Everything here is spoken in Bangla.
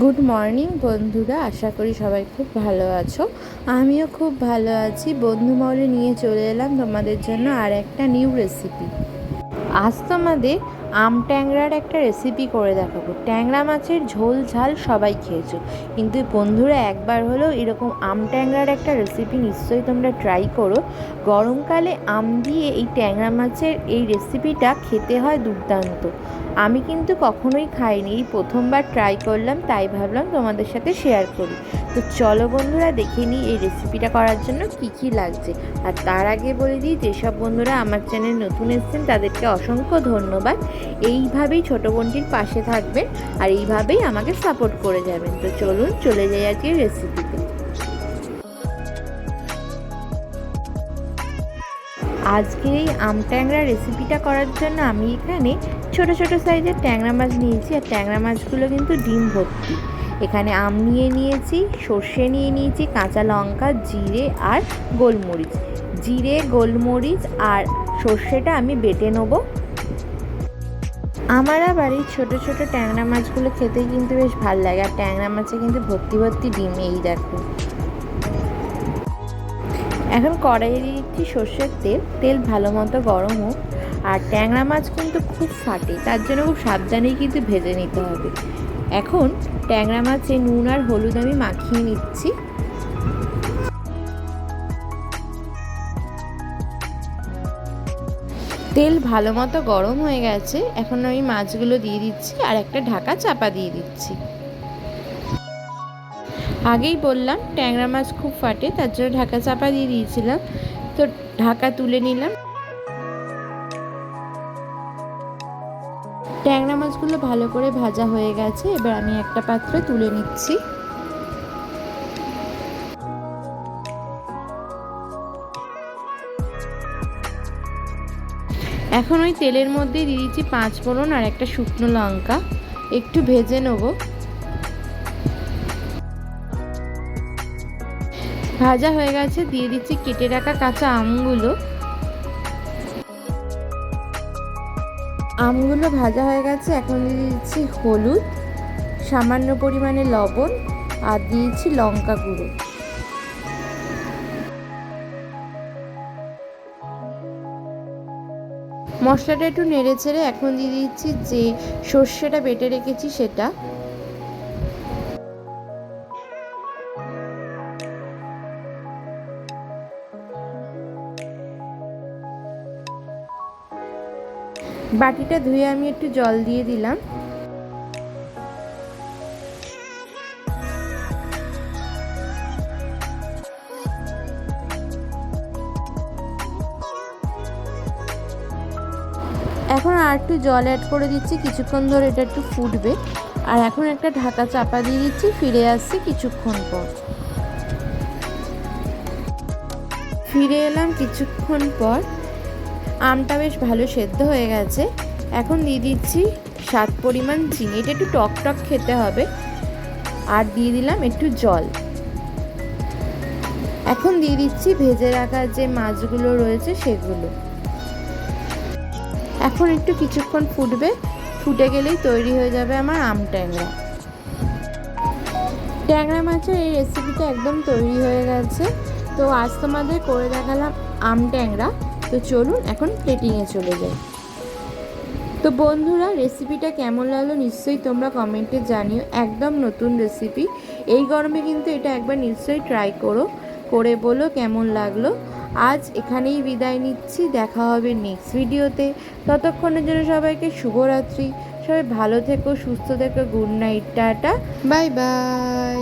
গুড মর্নিং বন্ধুরা। আশা করি সবাই খুব ভালো আছো। আমিও খুব ভালো আছি। বন্ধু মহলে নিয়ে চলে এলাম তোমাদের জন্য আর একটা নিউ রেসিপি আজ তোমাদের আম ট্যাংরার একটা রেসিপি করে দেখাবো। ট্যাংরা মাছের ঝোল ঝাল সবাই খেয়েছো। কিন্তু বন্ধুরা একবার হলেও এরকম আম ট্যাংরার একটা রেসিপি নিশ্চয়ই তোমরা ট্রাই করো। গরমকালে আম দিয়ে এই ট্যাংরা মাছের এই রেসিপিটা খেতে হয় দুর্দান্ত। আমি কিন্তু কখনোই খাইনি, এই প্রথমবার ট্রাই করলাম, তাই ভাবলাম তোমাদের সাথে শেয়ার করি। তো চলো বন্ধুরা দেখে নিই এই রেসিপিটা করার জন্য কি কি লাগছে। আর তার আগে বলে দিই, যেসব বন্ধুরা আমার চ্যানেল নতুন এসছেন, তাদেরকে অসংখ্য ধন্যবাদ। এইভাবেই ছোটো বোনটির পাশে থাকবেন আর এইভাবেই আমাকে সাপোর্ট করে যাবেন। তো চলুন, চলে যাই আজকে রেসিপিতে আজকের এই আম ট্যাংরা রেসিপিটা করার জন্য আমি এখানে ছোট ছোট সাইজের ট্যাংরা মাছ নিয়েছি আর ট্যাংরা মাছগুলো কিন্তু ডিম ভর্তি। এখানে আম নিয়ে নিয়েছি, সর্ষে নিয়ে নিয়েছি, কাঁচা লঙ্কা, জিরে আর গোলমরিচ। জিরে, গোলমরিচ আর সর্ষেটা আমি বেটে নেব। আমার আবার এই ছোটো ছোটো ট্যাংরা মাছগুলো খেতে কিন্তু বেশ ভালো লাগে। আর ট্যাংরা মাছে কিন্তু ভর্তি ভর্তি ডিম এই দেখো। এখন কড়াইয়ে দিয়ে দিচ্ছি সর্ষের তেল। তেল ভালো মতো গরম হোক। আর ট্যাংরা মাছ কিন্তু খুব ফাটে, তার জন্য খুব সাবধানেই কিন্তু ভেজে নিতে হবে। এখন ট্যাংরা মাছে নুন আর হলুদ আমি মাখিয়ে নিচ্ছি। তেল ভালো মতো গরম হয়ে গেছে, এখন আমি মাছগুলো দিয়ে দিচ্ছি আর একটা ঢাকা চাপা দিয়ে দিচ্ছি। আগেই বললাম ট্যাংরা মাছ খুব ফাটে, তার জন্য ঢাকা চাপা দিয়ে দিয়েছিলাম। তো ঢাকা তুলে নিলাম। ট্যাংরা মাছগুলো ভালো করে ভাজা হয়ে গেছে, এবার আমি একটা পাত্রে তুলে নিচ্ছি। এখন ওই তেলের মধ্যে দিয়ে দিচ্ছি পাঁচ ফোড়ন আর একটা শুকনো লঙ্কা। একটু ভেজে নেব। ভাজা হয়ে গেছে, দিয়ে দিচ্ছি কেটে রাখা কাঁচা আমগুলো। আমগুলো ভাজা হয়ে গেছে, এখন দিয়ে দিচ্ছি হলুদ, সামান্য পরিমাণে লবণ, আর দিয়েছি লঙ্কা গুঁড়ো। মশলাটা একটু নেড়ে ছেড়ে এখন দিয়ে দিচ্ছি যে সর্ষেটা বেটে রেখেছি সেটা। বাটিটা ধুয়ে আমি একটু জল দিয়ে দিলাম। এখন আর একটু জল অ্যাড করে দিচ্ছি, কিছুক্ষণ ধরে এটা একটু ফুটবে। আর এখন একটা ঢাকা চাপা দিয়ে দিচ্ছি, ফিরে আসছি কিছুক্ষণ পর। ফিরে এলাম কিছুক্ষণ পর। আমটা বেশ ভালো সেদ্ধ হয়ে গেছে। এখন দিয়ে দিচ্ছি স্বাদ পরিমাণ চিনি। এটা একটু টক টক খেতে হবে। আর দিয়ে দিলাম একটু জল। এখন দিয়ে দিচ্ছি ভেজে রাখা যে মাছগুলো রয়েছে সেগুলো। এখন একটু কিছুক্ষণ ফুটবে। ফুটে গেলেই তৈরি হয়ে যাবে আমার আম ট্যাংরা। ট্যাংরা মাছের এই রেসিপিটা একদম তৈরি হয়ে গেছে। তো আজ তোমাদের করে দেখালাম আম ট্যাংরা। তো চলুন এখন প্লেটিংয়ে চলে যাই। তো বন্ধুরা রেসিপিটা কেমন লাগল নিশ্চয়ই তোমরা কমেন্টে জানিও। একদম নতুন রেসিপি এই গরমে কিন্তু এটা একবার নিশ্চয়ই ট্রাই করো। করে বলো কেমন লাগল। আজ এখানেই বিদায় নিচ্ছি, দেখা হবে নেক্সট ভিডিওতে ততক্ষণের জন্য সবাইকে শুভরাত্রি। সবাই ভালো থেকো, সুস্থ থেকো good night tata. Bye bye